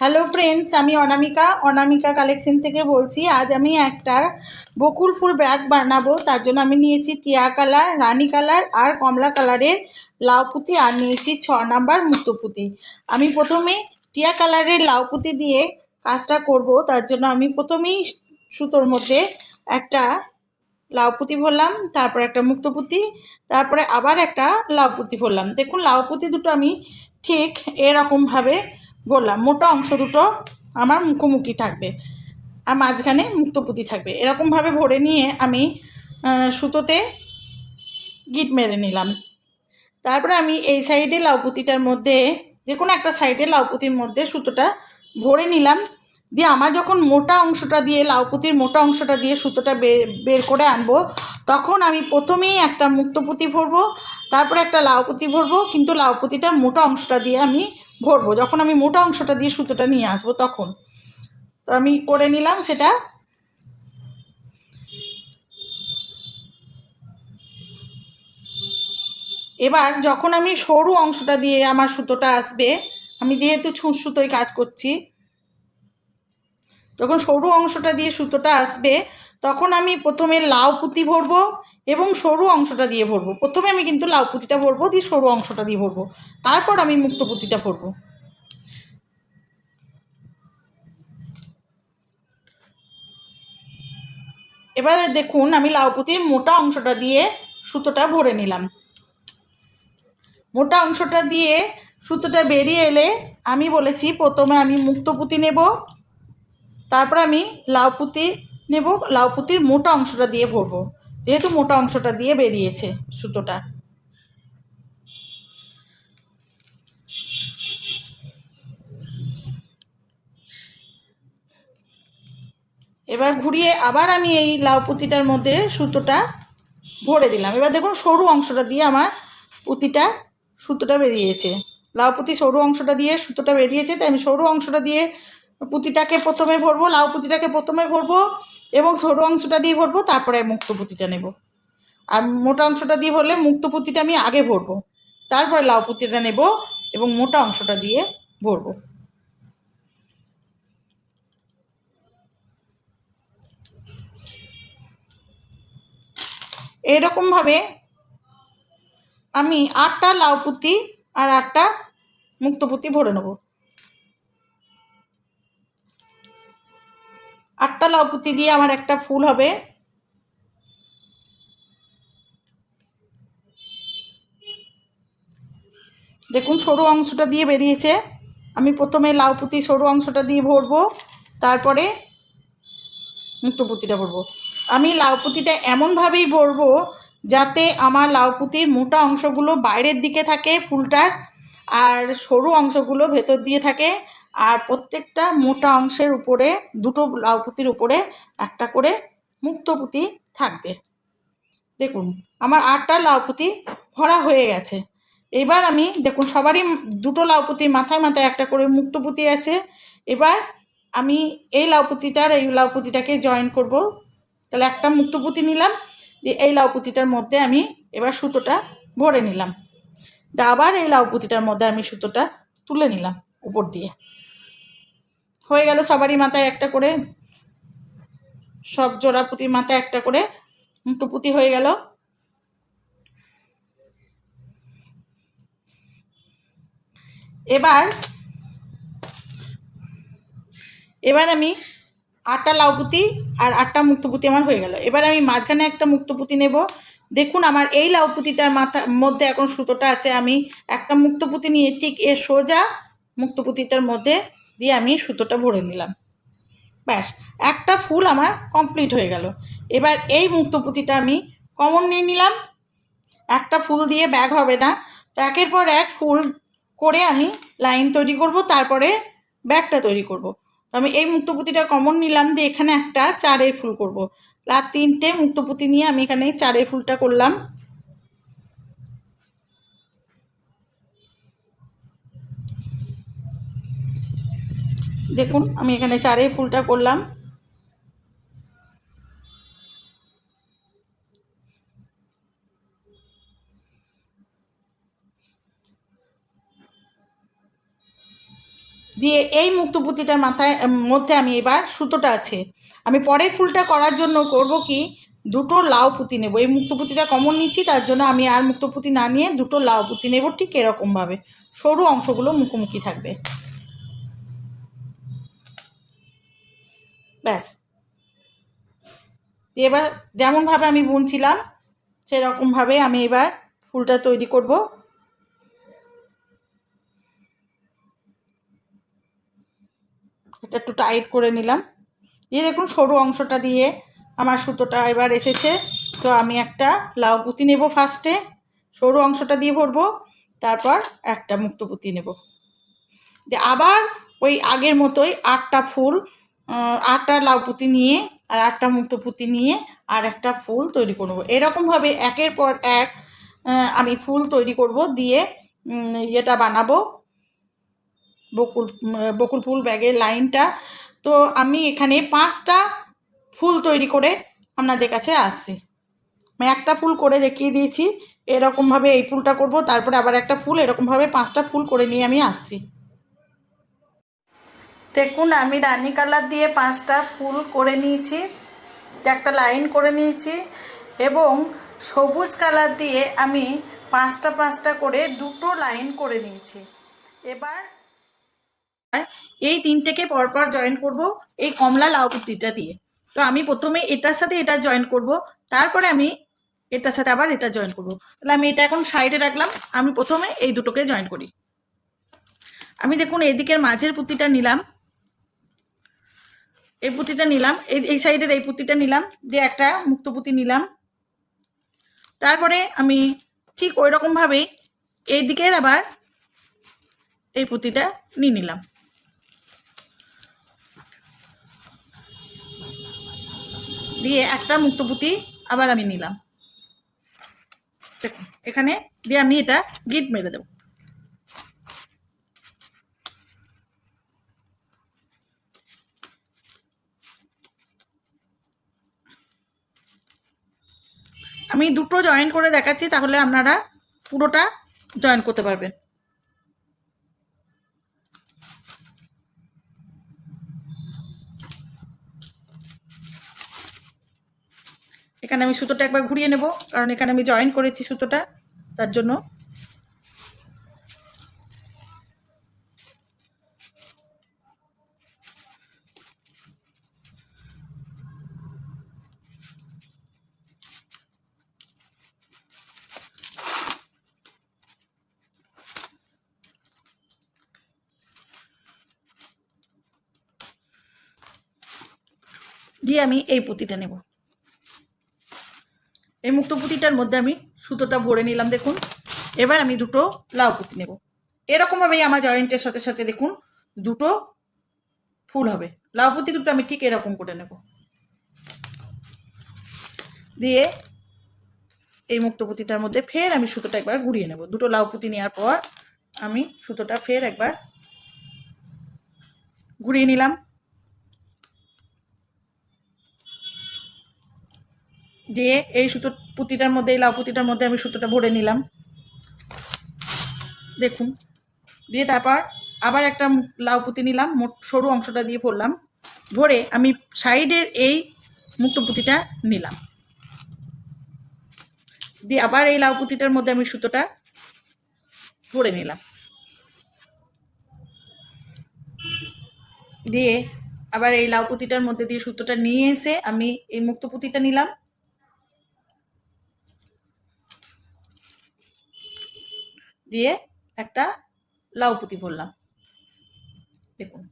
Hello friends আমি অনামিকা অনামিকা collection থেকে বলছি, আজ আমি একটা বকুল ফুল ব্যাগ বানাবো। তার জন্য আমি নিয়েছি টিয়া কালার, রানী কালার আর কমলা কালারের লাউ পুঁতি আর নিয়েছি ছ নাম্বার মুক্তপুতি আমি প্রথমে টিয়া কালারের লাউ পুঁতি দিয়ে কাজটা করব। তার জন্য আমি প্রথমেই সুতোর মধ্যে একটা লাউ পুঁতি ভরলাম, তারপর একটা মুক্তপুতি তারপরে আবার একটা লাউ পুঁতি ভরলাম। দেখুন, লাউ পুঁতি দুটো আমি ঠিক এরকমভাবে বললাম, মোটা অংশ দুটো আমার মুখোমুখি থাকবে আর মাঝখানে মুক্তপুতি থাকবে। এরকমভাবে ভরে নিয়ে আমি সুতোতে গিট মেরে নিলাম। তারপরে আমি এই সাইডে লাউপুতিটার মধ্যে যে কোনো একটা সাইডে লাউপুতির মধ্যে সুতোটা ভরে নিলাম। দিয়ে আমার যখন মোটা অংশটা দিয়ে, লাউপুতির মোটা অংশটা দিয়ে সুতোটা বের করে আনব, তখন আমি প্রথমেই একটা মুক্তপুতি ভরবো, তারপরে একটা লাউপুতি ভরবো, কিন্তু লাউপুতিটা মোটা অংশটা দিয়ে আমি ভরবো। যখন আমি মোটা অংশটা দিয়ে সুতোটা নিয়ে আসব তখন। তো আমি করে নিলাম সেটা। এবার যখন আমি সরু অংশটা দিয়ে আমার সুতোটা আসবে, আমি যেহেতু ছুঁচ সুতোয় কাজ করছি, যখন সরু অংশটা দিয়ে সুতোটা আসবে, তখন আমি প্রথমে লাউ পুঁতি ভরবো। এবং সরু অংশটা দিয়ে ভরবো। প্রথমে আমি কিন্তু লাউ পুঁতিটা ভরবো, দিয়ে সরু অংশটা দিয়ে ভরবো। তারপর আমি মুক্ত পুঁতিটা ভরবো। এবারে দেখুন, আমি লাউ পুঁতির মোটা অংশটা দিয়ে সুতোটা ভরে নিলাম। মোটা অংশটা দিয়ে সুতোটা বেরিয়ে এলে আমি বলেছি, প্রথমে আমি মুক্ত পুঁতি নেব, তারপর আমি লাউ পুঁতি নেব, লাউ পুঁতির মোটা অংশটা দিয়ে ভরবো। যেহেতু মোটা অংশটা দিয়ে বেরিয়েছে সুতোটা। এবার ঘুরিয়ে আবার আমি এই লাউ পুঁতিটার মধ্যে সুতোটা ভরে দিলাম। এবার দেখুন সরু অংশটা দিয়ে আমার পুঁতিটা সুতোটা বেরিয়েছে। লাউ পুঁতি সরু অংশটা দিয়ে সুতোটা বেরিয়েছে, তাই আমি সরু অংশটা দিয়ে পুঁতিটাকে প্রথমে ভরবো, লাউ পুঁতিটাকে প্রথমে ভরবো এবং সরু অংশটা দিয়ে ভরবো, তারপরে মুক্ত পুঁতিটা নেব। আর মোটা অংশটা দিয়ে ভরলে মুক্ত পুঁতিটা আমি আগে ভরবো। তারপরে লাউ পুঁতিটা নেব এবং মোটা অংশটা দিয়ে ভরবো। এরকমভাবে আমি আটটা লাউ পুঁতি আর আটটা মুক্ত পুঁতি ভরে নেব। আটটা লাউ পুঁতি দিয়ে আমার একটা ফুল হবে। দেখুন, সরু অংশটা দিয়ে বেরিয়েছে। আমি প্রথমে লাউ পুঁতি সরু অংশটা দিয়ে ভরবো, তারপরে মুক্ত পুঁতিটা ভরবো। আমি লাউ পুঁতিটা এমনভাবেই ভরবো যাতে আমার লাউ পুঁতির মোটা অংশগুলো বাইরের দিকে থাকে ফুলটার, আর সরু অংশগুলো ভেতর দিয়ে থাকে। আর প্রত্যেকটা মোটা অংশের উপরে, দুটো লাউ পুঁতির উপরে একটা করে মুক্ত পুঁতি থাকবে। দেখুন, আমার আটটা লাউ পুঁতি ভরা হয়ে গেছে। এবার আমি, দেখুন, সবারই দুটো লাউ পুঁতির মাথায় মাথায় একটা করে মুক্ত পুঁতি আছে। এবার আমি এই লাউ পুঁতিটার এই লাউ পুঁতিটাকে জয়েন করব। তাহলে একটা মুক্ত পুঁতি নিলাম, দিয়ে এই লাউ পুঁতিটার মধ্যে আমি এবার সুতোটা ভরে নিলাম। আবার এই লাউ পুঁতিটার মধ্যে আমি সুতোটা তুলে নিলাম, উপর দিয়ে। হয়ে গেল সবারই মাথায় একটা করে, সব জোড়া পুঁতির মাথায় একটা করে মুক্ত পুঁতি হয়ে গেল। এবার এবার আমি আটটা লাউ পুঁতি আর আটটা মুক্তপুতি আমার হয়ে গেল। এবার আমি মাঝখানে একটা মুক্তপুতি নেব। দেখুন আমার এই লাউ পুঁতিটার মাথা, মধ্যে এখন সুতোটা আছে, আমি একটা মুক্তপুতি নিয়ে ঠিক এর সোজা মুক্তপুতিটার মধ্যে দিয়ে আমি সুতোটা ভরে নিলাম। ব্যাস, একটা ফুল আমার কমপ্লিট হয়ে গেল। এবার এই মুক্তপুতিটা আমি কমন নিয়ে নিলাম। একটা ফুল দিয়ে ব্যাগ হবে না। তো একের পর এক ফুল করে আমি লাইন তৈরি করব, তারপরে ব্যাগটা তৈরি করব। তো আমি এই মুক্তপুতিটা কমন নিলাম দিয়ে এখানে একটা চারের ফুল করব। আর তিনটে মুক্তপুতি নিয়ে আমি এখানে চারের ফুলটা করলাম। দেখুন, আমি এখানে চারে ফুলটা করলাম। দিয়ে এই মুক্তপুতিটার মাথায় মধ্যে আমি এবার সুতোটা আছে। আমি পরের ফুলটা করার জন্য করব কি, দুটো লাউ পুঁতি নেব। এই মুক্তপুতিটা কমন নিচ্ছি, তার জন্য আমি আর মুক্তপুতি না নিয়ে দুটো লাউ পুঁতি নেব ঠিক এরকমভাবে। সরু অংশগুলো মুখোমুখি থাকবে। ব্যাস। এবার যেমনভাবে আমি বুনছিলাম সেরকমভাবে আমি এবার ফুলটা তৈরি করব। এটা একটু টাইট করে নিলাম। দিয়ে দেখুন সরু অংশটা দিয়ে আমার সুতোটা এবার এসেছে। তো আমি একটা লাউ পুঁতি নেব ফার্স্টে সরু অংশটা দিয়ে ভরবো, তারপর একটা মুক্ত পুঁতি নেব। আবার ওই আগের মতোই আটটা ফুল আটটা লাউ পুঁতি নিয়ে আর আটটা মুক্ত পুঁতি নিয়ে আর একটা ফুল তৈরি করব। এরকমভাবে একের পর এক আমি ফুল তৈরি করব দিয়ে ইয়েটা বানাবো। বকুল বকুল ফুল ব্যাগের লাইনটা। তো আমি এখানে পাঁচটা ফুল তৈরি করে আপনাদের কাছে আসছি। আমি একটা ফুল করে দেখিয়ে দিয়েছি। এরকমভাবে এই ফুলটা করব, তারপরে আবার একটা ফুল, এরকমভাবে পাঁচটা ফুল করে নিয়ে আমি আসছি। দেখুন, আমি রানি কালার দিয়ে পাঁচটা ফুল করে নিয়েছি, একটা লাইন করে নিয়েছি এবং সবুজ কালার দিয়ে আমি পাঁচটা পাঁচটা করে দুটো লাইন করে নিয়েছি। এবার এই তিনটেকে পরপর জয়েন করব এই কমলা লাউ পুঁতিটা দিয়ে। তো আমি প্রথমে এটার সাথে এটা জয়েন করব, তারপরে আমি এটার সাথে আবার এটা জয়েন করব। তাহলে আমি এটা এখন সাইডে রাখলাম, আমি প্রথমে এই দুটোকে জয়েন করি। আমি দেখুন এদিকের মাঝের পুঁতিটা নিলাম এই পুঁতিটা নিলাম। এই এই সাইডের এই পুঁতিটা নিলাম, দিয়ে একটা মুক্ত পুঁতি নিলাম। তারপরে আমি ঠিক ওই রকমভাবেই এই দিকের আবার এই পুঁতিটা নিয়ে নিলাম। দিয়ে একটা মুক্ত পুঁতি আবার আমি নিলাম। দেখুন, এখানে দিয়ে আমি এটা গিট মেরে দেবো। আমি দুটো জয়েন করে দেখাচ্ছি, তাহলে আপনারা পুরোটা জয়েন করতে পারবেন। এখানে আমি সুতোটা একবার ঘুরিয়ে নেব, কারণ এখানে আমি জয়েন করেছি সুতোটা, তার জন্য দিয়ে আমি এই পুঁতিটা নেব। এই মুক্ত পুঁতিটার মধ্যে আমি সুতোটা ভরে নিলাম দেখুন। এবার আমি দুটো লাউ পুঁতি নেব। এরকমভাবেই আমার জয়েন্টের সাথে সাথে দেখুন দুটো ফুল হবে। লাউ পুঁতি দুটো আমি ঠিক এরকম করে নেব। দিয়ে এই মুক্ত পুঁতিটার মধ্যে ফের আমি সুতোটা একবার ঘুরিয়ে নেব। দুটো লাউ পুঁতি নেওয়ার পর আমি সুতোটা ফের একবার ঘুরিয়ে নিলাম। দিয়ে এই সুতো পুঁতিটার মধ্যে, এই লাউ পুঁতিটার মধ্যে আমি সুতোটা ভরে নিলাম। দেখুন, দিয়ে তারপর আবার একটা লাউ পুঁতি নিলাম, মোট সরু অংশটা দিয়ে ভরলাম। ভরে আমি সাইডের এই মুক্ত পুঁতিটা নিলাম। দিয়ে আবার এই লাউ পুঁতিটার মধ্যে আমি সুতোটা ভরে নিলাম। দিয়ে আবার এই লাউ পুঁতিটার মধ্যে দিয়ে সুতোটা নিয়ে এসে আমি এই মুক্ত পুঁতিটা নিলাম। দিয়ে একটা লাউ পুঁতি ভরলাম। দেখুন।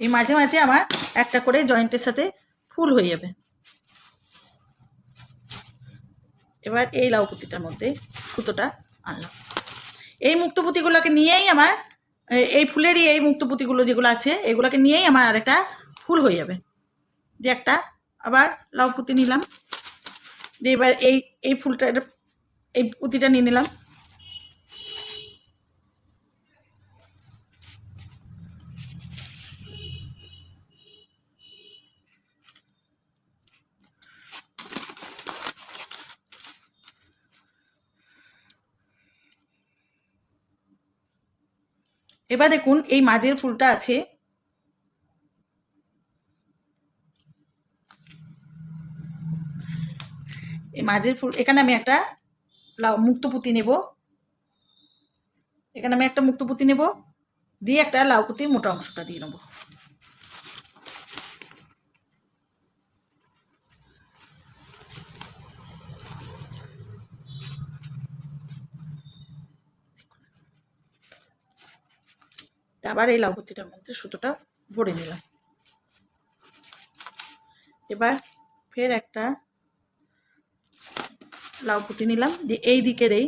এই মাঝে মাঝে আমার একটা করে জয়েন্টের সাথে ফুল হয়ে যাবে। এবার এই লাউ পুঁতিটার মধ্যে সুতোটা আনলাম। এই মুক্তপুতিগুলোকে নিয়েই আমার, এই ফুলেরই এই মুক্তপুতিগুলো যেগুলো আছে, এগুলোকে নিয়েই আমার আরেকটা ফুল হয়ে যাবে। দিয়ে একটা আবার লাউ পুঁতি নিলাম। দিয়ে এবার এই এই ফুলটা এই পুঁতিটা নিয়ে নিলাম। এবার দেখুন এই মাঝের ফুলটা আছে। মাঝের ফুল, এখানে আমি একটা লাউ- মুক্তপুতি নেব। এখানে আমি একটা মুক্ত মুক্তপুতি নেব, দিয়ে একটা লাউ মোটা অংশটা দিয়ে নেব। আবার এই লাউপতিটার মধ্যে সুতোটা ভরে নিলাম। এবার ফের একটা লাউ পুঁতি নিলাম। দিয়ে এই দিকের এই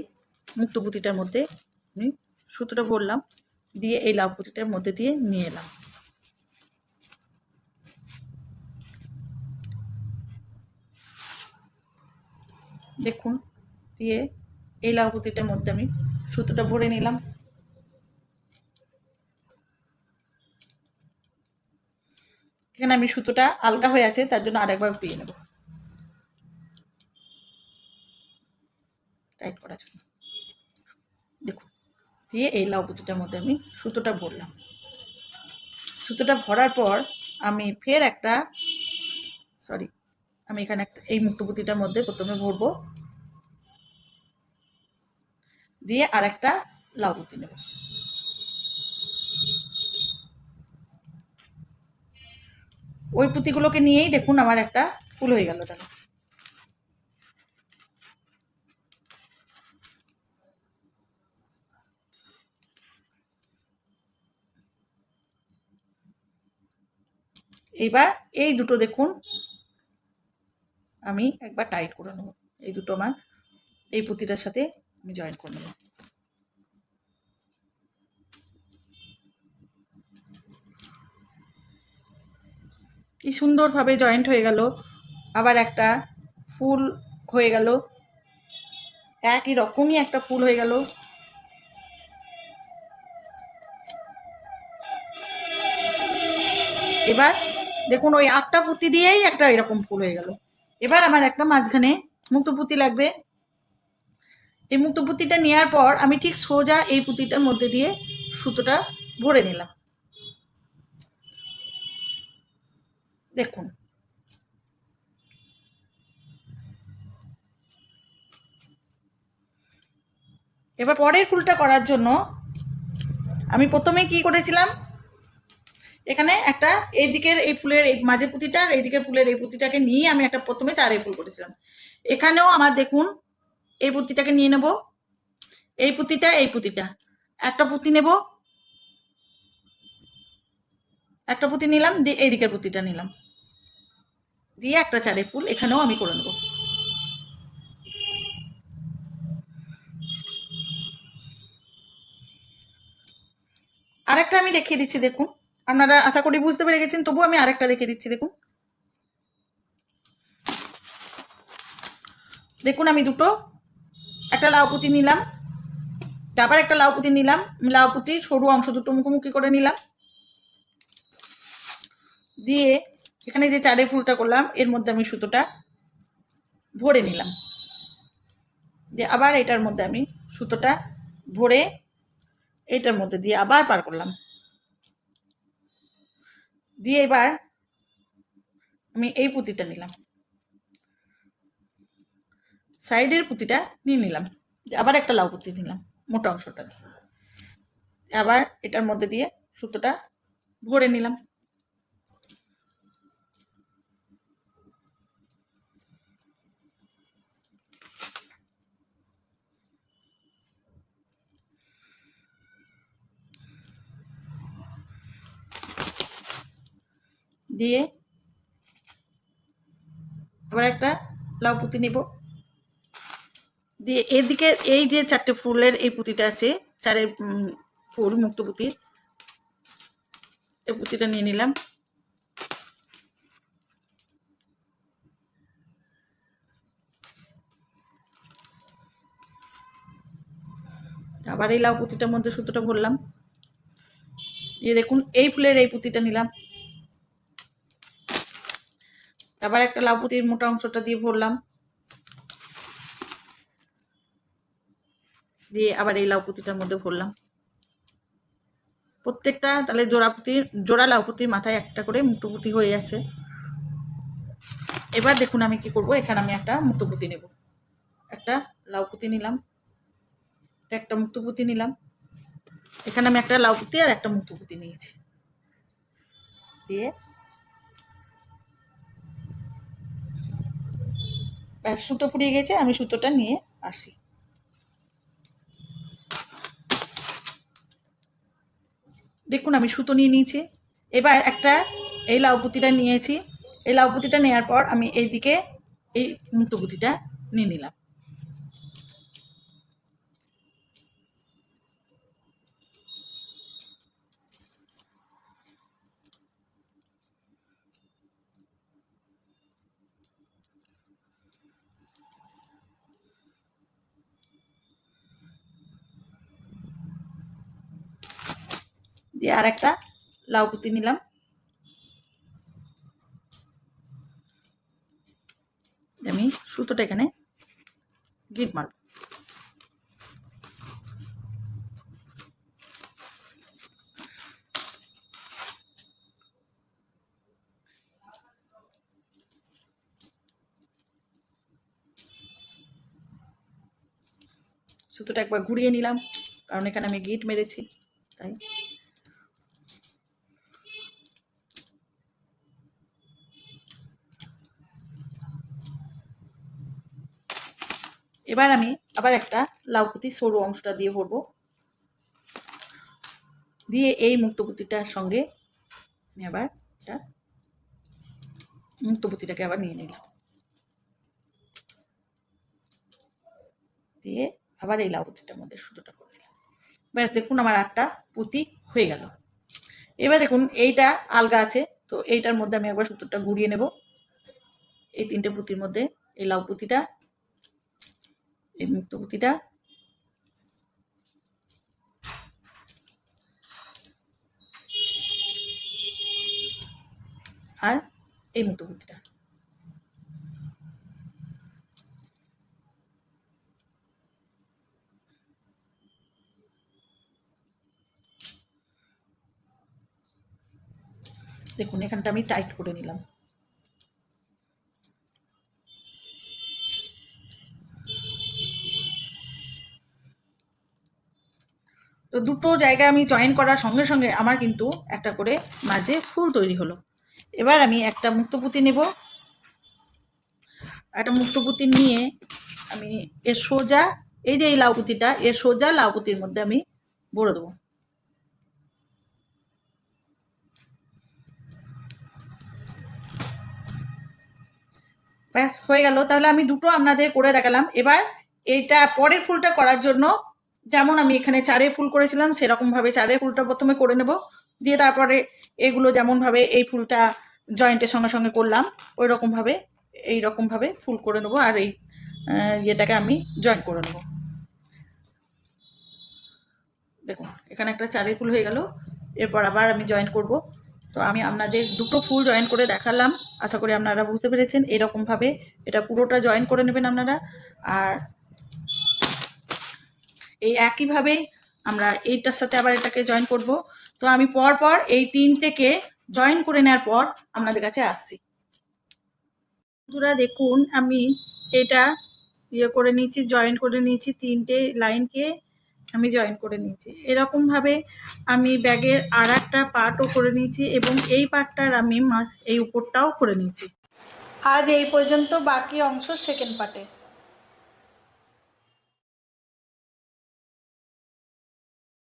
মুক্ত পুঁতিটার মধ্যে আমি সুতোটা ভরলাম। দিয়ে এই লাউ পুঁতিটার মধ্যে দিয়ে নিয়ে এলাম। দেখুন, দিয়ে এই লাউ পুঁতিটার মধ্যে আমি সুতোটা ভরে নিলাম। এখানে আমি সুতোটা আলগা হয়ে আছে, তার জন্য আরেকবার উঠিয়ে নেব। টাইট করার জন্য। দেখুন, দিয়ে এই লাউ পুঁতিটার মধ্যে আমি সুতোটা ভরলাম। সুতোটা ভরার পর আমি ফের একটা, সরি, আমি এখানে একটা, এই মুক্ত পুঁতিটার মধ্যে প্রথমে ভরবো। দিয়ে আর একটা লাউ পুঁতি নেব। ওই পুঁতিগুলোকে নিয়েই দেখুন আমার একটা ফুল হয়ে গেল তাহলে। এইবার এই দুটো দেখুন। আমি একবার টাইট করে নেব। এই দুটো আমার, এই পুঁতিটার সাথে আমি জয়েন করে নেব। কি সুন্দরভাবে জয়েন্ট হয়ে গেল। আবার একটা ফুল হয়ে গেল। একই রকমই একটা ফুল হয়ে গেল। এবার দেখুন, ওই আটটা পুঁতি দিয়েই একটা এরকম ফুল হয়ে গেল। এবার আমার একটা মাঝখানে মুক্ত পুঁতি লাগবে। এই মুক্ত পুঁতিটা নেওয়ার পর আমি ঠিক সোজা এই পুঁতিটার মধ্যে দিয়ে সুতোটা ভরে নিলাম। দেখুন। এবার পরের ফুলটা করার জন্য আমি প্রথমে কি করেছিলাম? এখানে একটা এই দিকের এই ফুলের এই মাঝে পুঁতিটা এই দিকের ফুলের এই পুঁতিটাকে নিয়ে আমি একটা প্রথমে চারে ফুল করেছিলাম। এখানেও আমার দেখুন, এই পুঁতিটাকে নিয়ে নেব, এই পুঁতিটা এই পুঁতিটা। একটা পুঁতি নেব, একটা পুঁতি নিলাম, দিয়ে এই দিকের পুঁতিটা নিলাম। দিয়ে একটা চারে ফুল এখানেও আমি করে নেব। আরেকটা আমি দেখিয়ে দিচ্ছি, দেখুন। আপনারা আশা করি বুঝতে পেরে গেছেন তবু আমি আরেকটা দেখে দিচ্ছি, দেখুন। দেখুন আমি দুটো, একটা লাউ পুঁতি নিলাম, তারপর একটা লাউ পুঁতি নিলাম, লাউ পুঁতির সরু অংশ দুটো মুখোমুখি করে নিলাম। দিয়ে এখানে যে চারে ফুলটা করলাম, এর মধ্যে আমি সুতোটা ভরে নিলাম। দিয়ে আবার এটার মধ্যে আমি সুতোটা ভরে এটার মধ্যে দিয়ে আবার পার করলাম। দিয়ে এবার আমি এই পুঁতিটা নিলাম। সাইডের পুঁতিটা নিয়ে নিলাম। আবার একটা লাউ পুঁতি নিলাম, মোটা অংশটা আবার এটার মধ্যে দিয়ে সুতোটা ভরে নিলাম। দিয়ে আবার একটা লাউ পুঁতি নেব। দিয়ে এদিকে এই যে চারটে ফুলের এই পুঁতিটা আছে, চারের ফুল, মুক্ত পুঁতি, এই পুঁতিটা নিয়ে নিলাম। আবার এই লাউ পুঁতিটার মধ্যে সুতোটা ভরলাম। দিয়ে দেখুন, এই ফুলের এই পুঁতিটা নিলাম। আবার একটা লাউপুতির মোটা অংশটা দিয়ে ভরলাম। দিয়ে আবার এই লাউপুতিটার মধ্যে ভরলাম। প্রত্যেকটা তাহলে জোড়াপুতি, জোড়া লাউপুতির মাথায় একটা করে মুক্তপুতি হয়ে যাচ্ছে এবার দেখুন আমি কি করব, এখানে আমি একটা মুক্তপুতি নেব। একটা লাউপুতি নিলাম। একটা মুক্তপুতি নিলাম। এখানে আমি একটা লাউপুতি আর একটা মুক্তপুতি নিয়েছি। দিয়ে সুতো ফুরিয়ে গেছে, আমি সুতোটা নিয়ে আসি। দেখুন, আমি সুতো নিয়ে নিয়েছি। এবার একটা এই লাউপুতিটা নিয়েছি। এই লাউপুতিটা নেওয়ার পর আমি এইদিকে এই মুক্তপুতিটা নিয়ে নিলাম। দিয়ে আর একটা লাউ পুঁতি নিলাম। আমি সুতোটা এখানে গিট মারব। সুতোটা একবার ঘুরিয়ে নিলাম, কারণ এখানে আমি গিট মেরেছি, তাই। এবার আমি আবার একটা লাউপুতি সরু অংশটা দিয়ে ভরবো। দিয়ে এই মুক্তপুতিটার সঙ্গে আমি আবার এটা মুক্তপুতিটাকে আবার নিয়ে নিলাম। দিয়ে আবার এই লাউপুতিটার মধ্যে সুতোটা করে নিলাম। ব্যাস, দেখুন আমার একটা পুঁতি হয়ে গেল। এবার দেখুন, এইটা আলগা আছে, তো এইটার মধ্যে আমি একবার সুতোটা ঘুরিয়ে নেব। এই তিনটে পুঁতির মধ্যে এই লাউ পুঁতিটা এই মুক্তপুতিটা আর এই মুক্তপুতিটা দেখুন এখানটা আমি টাইট করে নিলাম। দুটো জায়গায় আমি জয়েন করার সঙ্গে সঙ্গে আমার কিন্তু একটা করে মাঝে ফুল তৈরি হলো। এবার আমি একটা মুক্তপুতি নেব। একটা মুক্তপুতি নিয়ে আমি এর সোজা, এই যে এই লাউপুতিটা এর সোজা লাউপুতির মধ্যে আমি ভরে দেবো। ব্যাস, হয়ে গেল। তাহলে আমি দুটো আপনাদের করে দেখালাম। এবার এইটা পরের ফুলটা করার জন্য যেমন আমি এখানে চারে ফুল করেছিলাম সেরকমভাবে চারে ফুলটা প্রথমে করে নেব। দিয়ে তারপরে এগুলো যেমনভাবে এই ফুলটা জয়েন্টের সঙ্গে সঙ্গে করলাম ওই রকমভাবে এই রকমভাবে ফুল করে নেব আর এই ইয়েটাকে আমি জয়েন করে নেব। দেখুন, এখানে একটা চারের ফুল হয়ে গেল, এরপর আবার আমি জয়েন করব। তো আমি আপনাদের দুটো ফুল জয়েন করে দেখালাম, আশা করি আপনারা বুঝতে পেরেছেন এরকমভাবে এটা পুরোটা জয়েন করে নেবেন আপনারা। আর এই একইভাবে আমরা এইটার সাথে আবার এটাকে জয়েন করব। তো আমি পর পর এই তিনটেকে জয়েন করে নেওয়ার পর আপনাদের কাছে আসছি। বন্ধুরা দেখুন, আমি এটা ইয়ে করে নিয়েছি জয়েন করে নিয়েছি তিনটে লাইনকে আমি জয়েন করে নিয়েছি। এরকমভাবে আমি ব্যাগের আর একটা পার্টও করে নিয়েছি এবং এই পার্টটার আমি এই উপরটাও করে নিয়েছি। আজ এই পর্যন্ত বাকি অংশ সেকেন্ড পার্টে